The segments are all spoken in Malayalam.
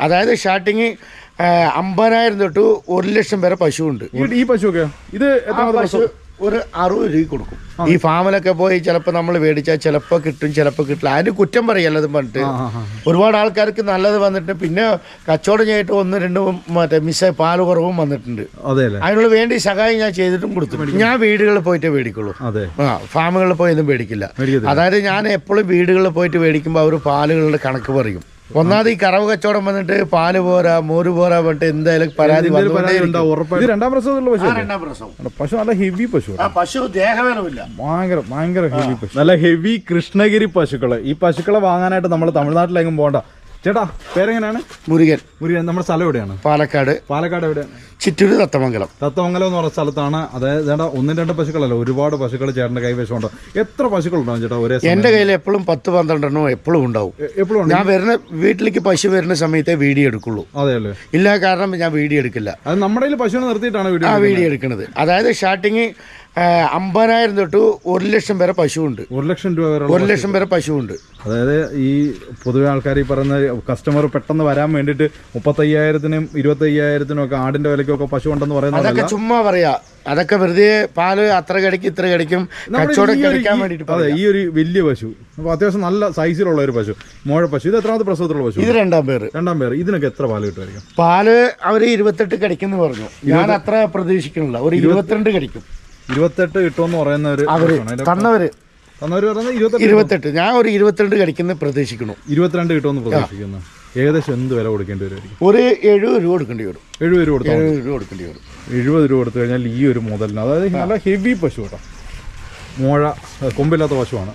അതായത് സ്റ്റാർട്ടിങ് അമ്പതിനായിരം തൊട്ട് ഒരു ലക്ഷം വരെ പശു ഈ- ഈ പശുവൊക്കെ? ഇത് പശു ഒരു അറുപത് രൂപ കൊടുക്കും. ഈ ഫാമിലൊക്കെ പോയി ചിലപ്പോ നമ്മൾ മേടിച്ചാൽ ചിലപ്പോ കിട്ടും ചിലപ്പോ കിട്ടില്ല. അതിന് കുറ്റം പറയല്ലത് പറഞ്ഞിട്ട്. ഒരുപാട് ആൾക്കാർക്ക് നല്ലത് വന്നിട്ട് പിന്നെ കച്ചവടം ചെയ്തിട്ട് ഒന്ന് രണ്ടും മറ്റേ മിസ്സായി പാൽ കുറവും വന്നിട്ടുണ്ട്. അതിനുള്ള വേണ്ടി സഹായം ഞാൻ ചെയ്തിട്ടും കൊടുത്തു ഞാൻ വീടുകളിൽ പോയിട്ട് മേടിക്കുള്ളൂ. ആ ഫാമുകളിൽ പോയി ഒന്നും മേടിക്കില്ല. അതായത് ഞാൻ എപ്പോഴും വീടുകളിൽ പോയിട്ട് മേടിക്കുമ്പോൾ അവർ പാലുകളുടെ കണക്ക് പറയും. ഒന്നാമത് ഈ കറവ് കച്ചവടം വന്നിട്ട് പാൽ പോരാ മോര് പോരാ പറഞ്ഞിട്ട് എന്തായാലും പരാതി രണ്ടാം പ്രസവത്തിലുള്ള പശു ആ, രണ്ടാം പ്രസവം. പശു നല്ല ഹെവി പശു ആ പശു ദേഹവേനമില്ല ഭയങ്കര ഭയങ്കര ഹെവി പശു. നല്ല ഹെവി കൃഷ്ണഗിരി പശുക്കൾ. ഈ പശുക്കളെ വാങ്ങാനായിട്ട് നമ്മൾ തമിഴ്നാട്ടിലെങ്ങും പോകണ്ട ചേട്ടാ പേരെങ്ങനെയാണ്? മുരുകൻ. മുരുകൻ നമ്മുടെ സ്ഥലം എവിടെയാണ്? പാലക്കാട്. പാലക്കാട് എവിടെയാണ്? ചിറ്റൂര് തത്തമംഗലം. തത്തമംഗലം എന്ന് പറഞ്ഞ സ്ഥലത്താണ്. അതായത് ചേട്ടാ ഒന്നും രണ്ട് പശുക്കളല്ല ഒരുപാട് പശുക്കൾ ചേട്ടന്റെ കൈവശമുണ്ട്. എത്ര പശുക്കൾ ഉണ്ടാവും ചേട്ടാ ഒരേ എന്റെ കയ്യിൽ എപ്പോഴും പത്ത് പന്ത്രണ്ടെണ്ണോ എപ്പോഴും ഉണ്ടാവും. എപ്പോഴും ഞാൻ വരുന്ന വീട്ടിലേക്ക് പശു വരുന്ന സമയത്തെ വീഡിയോ എടുക്കുള്ളൂ. അതെ അല്ലേ ഇല്ല കാരണം ഞാൻ വീഡിയോ എടുക്കില്ല. അത് നമ്മുടെ കയ്യിൽ പശുവിനെ നിർത്തിയിട്ടാണ് വീഡിയോ എടുക്കുന്നത്. അതായത് സ്റ്റാർട്ടിങ് അമ്പതിനായിരം തൊട്ട് ഒരു ലക്ഷം വരെ പശുവുണ്ട്. ഒരു ലക്ഷം രൂപ വരെ ഒരു ലക്ഷം വരെ പശുവുണ്ട്. അതായത് ഈ പൊതുവെ ആൾക്കാർ ഈ പറയുന്ന കസ്റ്റമർ പെട്ടെന്ന് വരാൻ വേണ്ടിയിട്ട് മുപ്പത്തയ്യായിരത്തിനും ഇരുപത്തയ്യായിരത്തിനും ഒക്കെ ആടിന്റെ വിലയ്ക്കൊക്കെ പശു ഉണ്ടെന്ന് പറയുന്നത് അതൊക്കെ ചുമ്മാ പറയാ. അതൊക്കെ വെറുതെ പാൽ അത്ര കടിക്കും ഇത്ര കടിക്കും. കച്ചവടം കഴിക്കാൻ അതെ ഈ ഒരു വലിയ പശു. അപ്പൊ അത്യാവശ്യം നല്ല സൈസിലുള്ള ഒരു പശു. മോഴ പശു. ഇത് എത്രാമത്തെ പ്രസവത്തിലുള്ള പശു? ഇത് രണ്ടാം പേര്. രണ്ടാം പേര്. ഇതിനൊക്കെ എത്ര പാൽ കിട്ടുമായിരിക്കും? പാൽ അവർ ഇരുപത്തെട്ട് കടിക്കുന്നു പറഞ്ഞു. ഞാൻ അത്ര പ്രതീക്ഷിക്കുന്നില്ല. ഒരു ഇരുപത്തിരണ്ട് കടിക്കും. ഇരുപത്തെട്ട് കിട്ടുമെന്ന് പറയുന്ന ഒരു തന്നവര്. തന്നവര് പറയുന്നത് ഇരുപത്തെട്ട് ഇരുപത്തെട്ട്. ഞാൻ ഒരു ഇരുപത്തിരണ്ട് കടിക്കുന്ന പ്രതീക്ഷിക്കുന്നു. ഇരുപത്തിരണ്ട് കിട്ടുമെന്ന് പ്രതീക്ഷിക്കുന്നു. ഏകദേശം എന്ത് വില കൊടുക്കേണ്ടി വരും? ഒരു എഴുപത് രൂപ കൊടുക്കേണ്ടി വരും. എഴുപത് രൂപ കൊടുത്താൽ എഴുപത് രൂപ കൊടുക്കേണ്ടി വരും. എഴുപത് രൂപ കൊടുത്തു കഴിഞ്ഞാൽ ഈ ഒരു മുതലിന് അതായത് നല്ല ഹെവി പശു കേട്ടോ. മോഴ കൊമ്പില്ലാത്ത പശുവാണ്.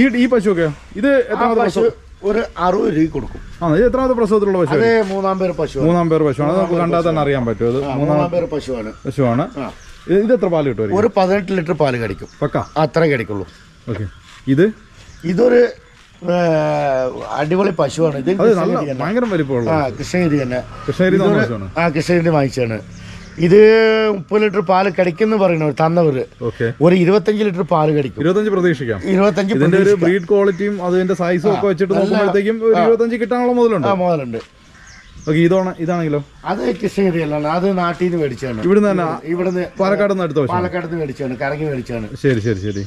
ഈ ഈ പശുവൊക്കെ ഇത് എത്ര എത്രാമത്തെ പശു ഒരു അറുപത് രൂപ കൊടുക്കും. ആ ഇത് എത്രാമത്തെ പ്രസവത്തിലുള്ള പശു മൂന്നാം പേർ പശു മൂന്നാം പേർ പശുവാണ്. നമുക്ക് കണ്ടാൽ തന്നെ അറിയാൻ പറ്റും. ഇത് മൂന്നാം പേർ പശുവാണ്. പശുവാണ്. ഇത് ഇത് എത്ര പാൽ കിട്ടും ഒരു പതിനെട്ട് ലിറ്റർ പാൽ കടിക്കും. പക്ക? അത്രേ കടിക്കുള്ളൂ. ഓക്കെ. ഇത്? ഇതൊരു അടിപൊളി പശുവാണ്. ഇത് ഭയങ്കര വലിപ്പമുള്ള ആ കൃഷ്ണഗിരി തന്നെ. കൃഷ്ണഗിരി ആ കൃഷ്ണഗിരി വാങ്ങിച്ചാണ് ഇത് മുപ്പത് ലിറ്റർ പാൽ കടിക്കുന്നു പറയുന്നവർ തന്നവര് ഓക്കെ. ഒരു ഇരുപത്തഞ്ച് ലിറ്റർ പാൽ കടിക്കും. ഇരുപത്തഞ്ച് പ്രതീക്ഷിക്കാം. ഇരുപത്തഞ്ച് ബ്രീഡ് ക്വാളിറ്റിയും അതിന്റെ സൈസും ഒക്കെ വെച്ചിട്ട് നോക്കുമ്പോഴത്തേക്കും ഇരുപത്തഞ്ച് കിട്ടാനുള്ള മുതലുണ്ട്. ആ മുതലുണ്ട്. ഓക്കെ ഇതാണ് ഇതാണെങ്കിലോ? അത് കൃഷ്ണഗിരി അല്ലാണ് അത് നാട്ടിൽ നിന്ന് മേടിച്ചാണ് ഇവിടുന്ന് തന്നെ ഇവിടുന്ന് പാലക്കാട് നിന്ന് അടുത്ത പാലക്കാട് നിന്ന് മേടിച്ചാണ് കറങ്ങി മേടിച്ചാണ് ശരി ശരി ശരി.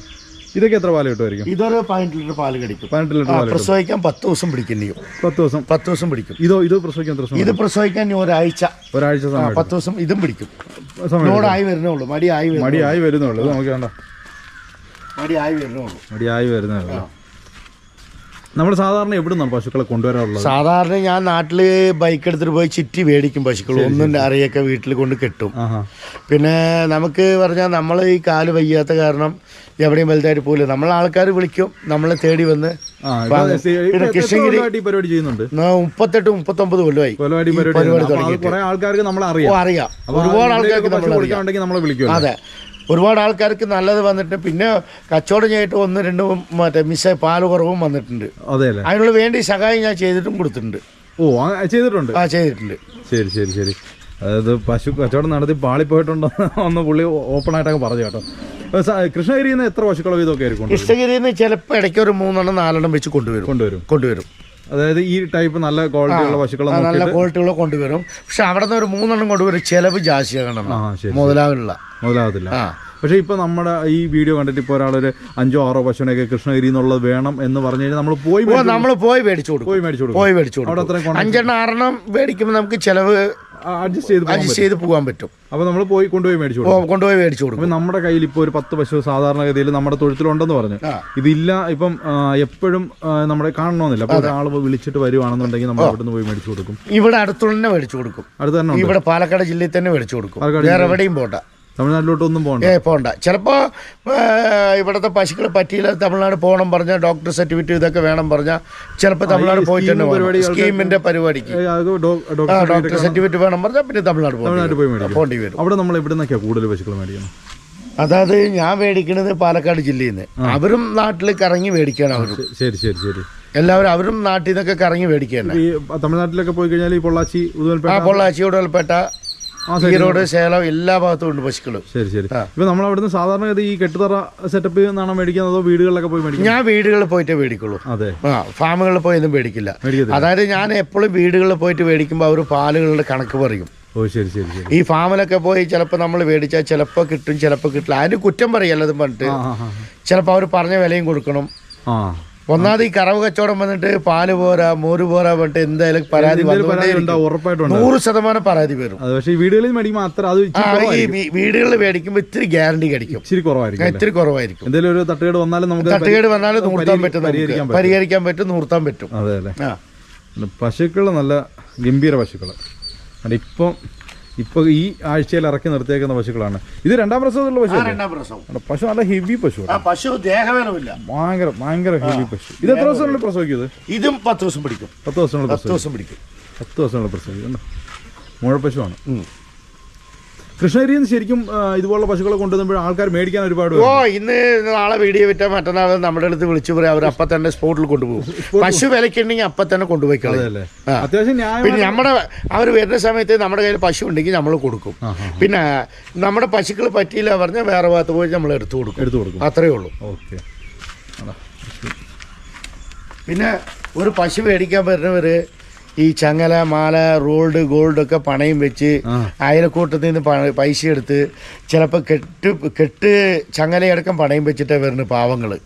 ഇതൊക്കെ എത്ര പാൽ കിട്ടുമായിരിക്കും? ഇതൊരു പതിനെട്ട് ലിറ്റർ പാൽ കടിക്കും. പതിനെട്ട് ലിറ്റർ പാൽ പ്രസവിക്കാൻ പത്ത് ദിവസം പിടിക്കേണ്ടി പത്ത് ദിവസം. പത്ത് ദിവസം പിടിക്കും. ഇതോ ഇത് പ്രസവിക്കാൻ എത്ര ഇത് പ്രസവിക്കാൻ ഒരാഴ്ച. ഒരാഴ്ച പത്ത് ദിവസം ഇതും പിടിക്കും. ലോഡായി വരുന്നേ ഉള്ളൂ മടിയായി മടിയായി വരുന്നുള്ളൂ. നമുക്ക് വേണ്ട. മടിയായി വരുന്നേ ഉള്ളൂ മടിയായി വരുന്നുള്ളൂ. നമ്മൾ സാധാരണ എവിടെ നിന്നാണ് പശുക്കളെ കൊണ്ടുവരാറുള്ളത്? സാധാരണ ഞാൻ നാട്ടിൽ ബൈക്ക് എടുത്തിട്ട് പോയി ചുറ്റി മേടിക്കും പശുക്കൾ ഒന്നും അറിയൊക്കെ വീട്ടിൽ കൊണ്ട് കെട്ടും. പിന്നെ നമുക്ക് പറഞ്ഞാൽ നമ്മൾ ഈ കാൽ വയ്യാത്ത കാരണം എവിടെയും വലുതായിട്ട് പോലും നമ്മളെ ആൾക്കാർ വിളിക്കും നമ്മളെ തേടി വന്ന്. പിന്നെ കൃഷ്ണഗിരി പരിപാടി ചെയ്യുന്നുണ്ട്? മുപ്പത്തെട്ട് മുപ്പത്തൊമ്പത് കൊല്ലമായി പരിപാടി ആൾക്കാർക്ക് നമ്മളെ അറിയാം. അറിയാം. ഒരുപാട് ആൾക്കാർക്ക് നമ്മൾ അതെ. ഒരുപാട് ആൾക്കാർക്ക് നല്ലത് വന്നിട്ട് പിന്നെ കച്ചവടം ചെയ്തിട്ട് ഒന്ന് രണ്ട് മറ്റേ മിസ്സായി പാൽ കുറവും വന്നിട്ടുണ്ട്. അതെ അല്ലേ? അതിനുള്ള വേണ്ടി സഹായം ഞാൻ ചെയ്തിട്ടും കൊടുത്തിട്ടുണ്ട്. ഓ ആ, ചെയ്തിട്ടുണ്ട്? ആ ചെയ്തിട്ടുണ്ട്. ശരി ശരി ശരി. അതായത് പശു കച്ചവടം നടത്തി പാളി പാളിപ്പോയിട്ടുണ്ടോ ഒന്ന് പുള്ളി ഓപ്പൺ ആയിട്ടൊക്കെ പറഞ്ഞു കേട്ടോ. കൃഷ്ണഗിരിയിൽ നിന്ന് എത്ര പശുക്കളോ ഇതൊക്കെ ആയിരിക്കും? കൃഷ്ണഗിരിയിൽ നിന്ന് ചിലപ്പോൾ ഇടയ്ക്ക് ഒരു മൂന്നെണ്ണം നാലെണ്ണം വെച്ച് കൊണ്ടുവരും. കൊണ്ടുവരും. കൊണ്ടുവരും. അതായത് ഈ ടൈപ്പ് നല്ല ക്വാളിറ്റിയുള്ള പശുക്കളെ നല്ല ക്വാളിറ്റിയുള്ള കൊണ്ടുവരും. പക്ഷെ അവിടെ നിന്ന് ഒരു മൂന്നെണ്ണം കൊണ്ടുവരും ചിലവ് ജാസ്തിയാണ് മുതലാവില്ല മുതലാകത്തില്ല. പക്ഷേ ഇപ്പൊ നമ്മുടെ ഈ വീഡിയോ കണ്ടിട്ട് ഇപ്പോൾ ഒരാളൊരു അഞ്ചോ ആറോ പശുവിനൊക്കെ കൃഷ്ണഗിരി എന്നുള്ളത് വേണം എന്ന് പറഞ്ഞു കഴിഞ്ഞാൽ നമ്മൾ പോയി നമ്മൾ പോയി മേടിച്ചു കൊടുക്കും. പോയി മേടിച്ചു കൊടുക്കും. പോയി മേടിച്ചു കൊടുക്കും. അഞ്ചെണ്ണം ആറെണ്ണം മേടിക്കുമ്പോൾ നമുക്ക് ചിലവ് അഡ്ജസ്റ്റ് ചെയ്ത് അഡ്ജസ്റ്റ് ചെയ്ത് പോകാൻ പറ്റും. അപ്പോൾ നമ്മൾ പോയി കൊണ്ടുപോയി മേടിച്ചു കൊടുക്കും. കൊണ്ടുപോയി മേടിച്ചു കൊടുക്കും. നമ്മുടെ കയ്യിൽ ഇപ്പോൾ ഒരു പത്ത് പശു സാധാരണഗതിയിൽ നമ്മുടെ തൊഴുത്തിലുണ്ടെന്ന് പറഞ്ഞു. ഇതില്ല ഇപ്പം എപ്പോഴും നമ്മളെ നമ്മുടെ കാണണമെന്നില്ല അപ്പോൾ ഒരാൾ വിളിച്ചിട്ട് വരുവാണെന്നുണ്ടെങ്കിൽ നമ്മൾ അവിടെ നിന്ന് പോയി മേടിച്ചു കൊടുക്കും. ഇവിടെ അടുത്തുള്ള തന്നെ മേടിച്ചു കൊടുക്കും. അടുത്ത് തന്നെ ഇവിടെ പാലക്കാട് ജില്ലയിൽ തന്നെ മേടിച്ചു കൊടുക്കും. വേറെ എവിടെയും പോണ്ട. തമിഴ്നാട്ടിലോട്ടൊന്നും പോകണ്ട. ഏ പോകണ്ട. ചിലപ്പോൾ ഇവിടുത്തെ പശുക്കൾ പറ്റിയില്ല തമിഴ്നാട് പോകണം പറഞ്ഞാൽ ഡോക്ടർ സർട്ടിഫിക്കറ്റ് ഇതൊക്കെ വേണം പറഞ്ഞാൽ ചിലപ്പോൾ തമിഴ്നാട് പോയിട്ടുണ്ട് പോയിട്ട് തന്നെ പോകണം. സ്കീമിന്റെ പരിപാടിക്ക്. ആ, ഡോക്ടർ സർട്ടിഫിക്കറ്റ് വേണം പറഞ്ഞാൽ പിന്നെ തമിഴ്നാട് തമിഴ്നാട്ടിൽ പോയി മേടിക്കും. പോകേണ്ടി വരും. അവിടെ നമ്മൾ എവിടെ നിന്നൊക്കെയാണ് കൂടുതൽ പശുക്കൾ മേടിക്കണം അതായത് ഞാൻ മേടിക്കുന്നത് പാലക്കാട് ജില്ലയിൽ നിന്ന്. അവരും നാട്ടിൽ കറങ്ങി മേടിക്കണം അവരും. ശരി ശരി ശരി. എല്ലാവരും അവരും നാട്ടിൽ നിന്നൊക്കെ കറങ്ങി മേടിക്കുകയാണ് ഈ തമിഴ്നാട്ടിലൊക്കെ പോയി കഴിഞ്ഞാൽ ഈ പൊള്ളാച്ചി ആ ഉദുമൽപേട്ട? പൊള്ളാച്ചി ഉടൽപേട്ട ആ സൈഡിൽ ഈറോഡ് സേലം എല്ലാ ഭാഗത്തും ഉണ്ട് പശുക്കൾ ശരി ശരി. ഇപ്പൊ നമ്മൾ അവിടുന്ന് സാധാരണ ഈ കെട്ടുതറ സെറ്റപ്പ് എന്നാണ് മേടിക്കുന്നത് അതോ വീടുകളിലൊക്കെ പോയി മേടിക്കും ഞാൻ വീടുകളിൽ പോയിട്ടേ മേടിക്കുള്ളൂ. അതെ. ആ ഫാമുകളിൽ പോയി ഒന്നും മേടിക്കില്ല. അതായത് ഞാൻ എപ്പോഴും വീടുകളിൽ പോയിട്ട് മേടിക്കുമ്പോൾ അവർ പാലുകളുടെ കണക്ക് പറയും. ഓ ശരി ശരി ശരി. ഈ ഫാമിലൊക്കെ പോയി ചിലപ്പോൾ നമ്മൾ മേടിച്ചാൽ ചിലപ്പോൾ കിട്ടും ചിലപ്പോൾ കിട്ടില്ല. അതിന് കുറ്റം പറയല്ലതും പറഞ്ഞിട്ട്. ചിലപ്പോൾ അവർ പറഞ്ഞ വിലയും കൊടുക്കണം. ആ. ഒന്നാമത് ഈ കറവ് കച്ചവടം വന്നിട്ട് പാൽ പോരാ മോര് പോരാ പറഞ്ഞിട്ട് എന്തായാലും പരാതി നൂറ് ശതമാനം പരാതി വരും. വീടുകളിൽ ഈ. വീടുകളിൽ മേടിക്കുമ്പോൾ ഇത്തിരി ഗ്യാരണ്ടി കടിക്കും. ഇച്ചിരി കുറവായിരിക്കും? ഇത്തിരി കുറവായിരിക്കും. എന്തെങ്കിലും ഒരു തട്ടുകേട് വന്നാലും നമുക്ക് തട്ടുകേട് വന്നാലും നൂർത്താൻ പറ്റും പരിഹരിക്കാൻ പറ്റും. നൂർത്താൻ പറ്റും. അതെ അല്ലേ? പശുക്കൾ നല്ല ഗംഭീര പശുക്കൾ ഇപ്പം ഇപ്പൊ ഈ ആഴ്ചയിൽ ഇറക്കി നിർത്തിയേക്കുന്ന പശുക്കളാണ്. ഇത് രണ്ടാം പ്രസവത്തിലുള്ള പശു രണ്ടാം പ്രസവം. പശു നല്ല ഹെവി പശു പശു ദേഹവേനമില്ല ഭയങ്കര ഭയങ്കര ഹെവി പശു. ഇത് എത്ര ദിവസങ്ങളിൽ പ്രസവിക്കുന്നത് ഇതും? പത്ത് ദിവസം പിടിക്കും. പത്ത് ദിവസങ്ങളിൽ പത്ത് പ്രസവിക്കും. ദിവസം പിടിക്കും. പത്ത് ദിവസങ്ങളിൽ പ്രസവിക്കും. മുഴപ്പശുവാണ്. കൃഷ്ണഗിരിയിൽ നിന്ന് ശരിക്കും ഇതുപോലുള്ള പശുക്കളെ കൊണ്ടുവരുമ്പോൾ ആൾക്കാർ മേടിക്കാൻ ഒരുപാട് ഓ ഇന്ന് നാളെ വീഡിയോ വിറ്റാൽ മറ്റന്നാൾ നമ്മുടെ അടുത്ത് വിളിച്ചു പറയാം അവർ അപ്പം തന്നെ സ്പോട്ടിൽ കൊണ്ടുപോകും. പശു വിലക്കുണ്ടെങ്കിൽ അപ്പം തന്നെ കൊണ്ടുപോയിക്കളെ. അത്യാവശ്യം പിന്നെ നമ്മുടെ അവർ വരുന്ന സമയത്ത് നമ്മുടെ കയ്യിൽ പശു ഉണ്ടെങ്കിൽ നമ്മൾ കൊടുക്കും. പിന്നെ നമ്മുടെ പശുക്കൾ പറ്റിയില്ല പറഞ്ഞാൽ വേറെ ഭാഗത്ത് പോയി നമ്മൾ എടുത്തു കൊടുക്കും. എടുത്തു കൊടുക്കും. അത്രേ ഉള്ളൂ. ഓക്കെ. പിന്നെ ഒരു പശു മേടിക്കാൻ വരുന്നവർ ഈ ചങ്ങല മാല റോൾഡ് ഗോൾഡ് ഒക്കെ പണയം വെച്ച്. അയൽക്കൂട്ടത്തിൽ നിന്ന് പൈസ എടുത്ത് ചിലപ്പോൾ കെട്ട് കെട്ട് ചങ്ങലയടക്കം പണയം വെച്ചിട്ടാണ് വരുന്നത്.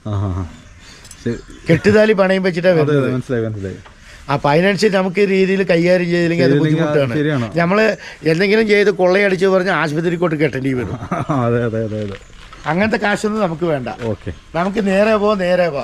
ശരി. കെട്ടുതാലി പണയം വെച്ചിട്ടാണ് വരുന്നത്. മനസ്സിലായി അപ്പം അതിനനുസരിച്ച് നമുക്ക് ഈ രീതിയിൽ കൈകാര്യം ചെയ്തില്ലെങ്കിൽ അത് ബുദ്ധിമുട്ടാണ്. നമ്മൾ നമ്മൾ എന്തെങ്കിലും ചെയ്ത് കൊള്ളയടിച്ച് പറഞ്ഞ് ആശുപത്രി കൊണ്ട് കെട്ടേണ്ടി വരും. അങ്ങനത്തെ കാശൊന്നും നമുക്ക് വേണ്ട. ഓക്കെ. നമുക്ക് നേരെ പോ നേരെ പോ.